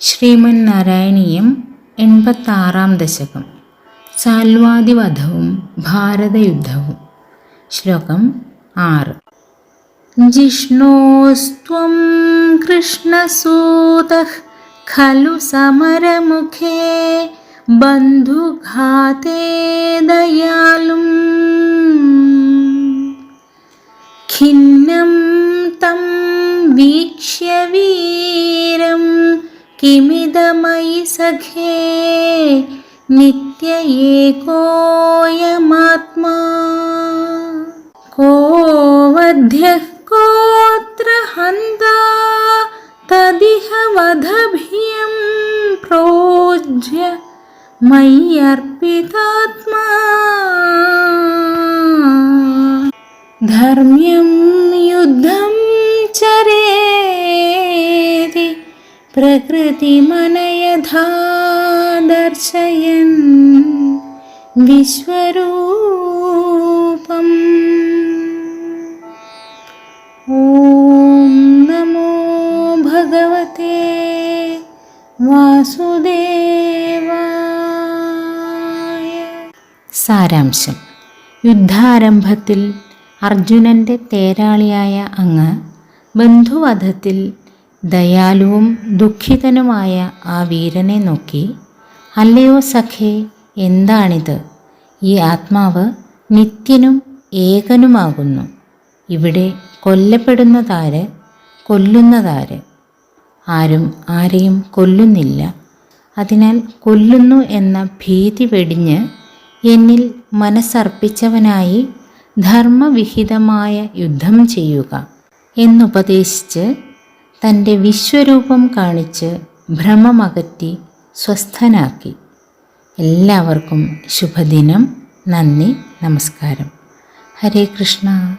ശ്രീമൻ നാരായണീയം എൺപത്താറാം ദശകം. സാൽവാദിവധവും ഭാരതയുദ്ധവും. श्लोकम् आर्। जिष्णोस्त्वं कृष्णसूतः खलु समरमुखे बन्धुघाते दयालुम्। खिन्नं तं वीक्ष्य वीरं किमिदमयि सखे नित्य एकोऽयमात्मा वध्यः कोऽत्र हन्ता तदिह वधभियं प्रोज्य मय्यर्पितात्मा। धर्म्यं युद्धं चरेति प्रकृतिमनयधा दर्शयन्। विश्वरूपम् വാസുദേവായ. സാരാംശം. യുദ്ധാരംഭത്തിൽ അർജുനന്റെ തേരാളിയായ അങ്ങ് ബന്ധുവധത്തിൽ ദയാലുവും ദുഃഖിതനുമായ ആ വീരനെ നോക്കി അല്ലയോ സഖേ എന്താണിത്? ഈ ആത്മാവ് നിത്യനും ഏകനുമാകുന്നു. ഇവിടെ കൊല്ലപ്പെടുന്നതാര്? കൊല്ലുന്നതാര്? ആരും ആരെയും കൊല്ലുന്നില്ല. അതിനാൽ കൊല്ലുന്നു എന്ന ഭീതി വെടിഞ്ഞ് എന്നിൽ മനസ്സർപ്പിച്ചവനായി ധർമ്മവിഹിതമായ യുദ്ധം ചെയ്യുക എന്നുപദേശിച്ച് തന്റെ വിശ്വരൂപം കാണിച്ച് ഭ്രമമകറ്റി സ്വസ്ഥനാക്കി. എല്ലാവർക്കും ശുഭദിനം. നന്ദി. നമസ്കാരം. ഹരേ കൃഷ്ണ.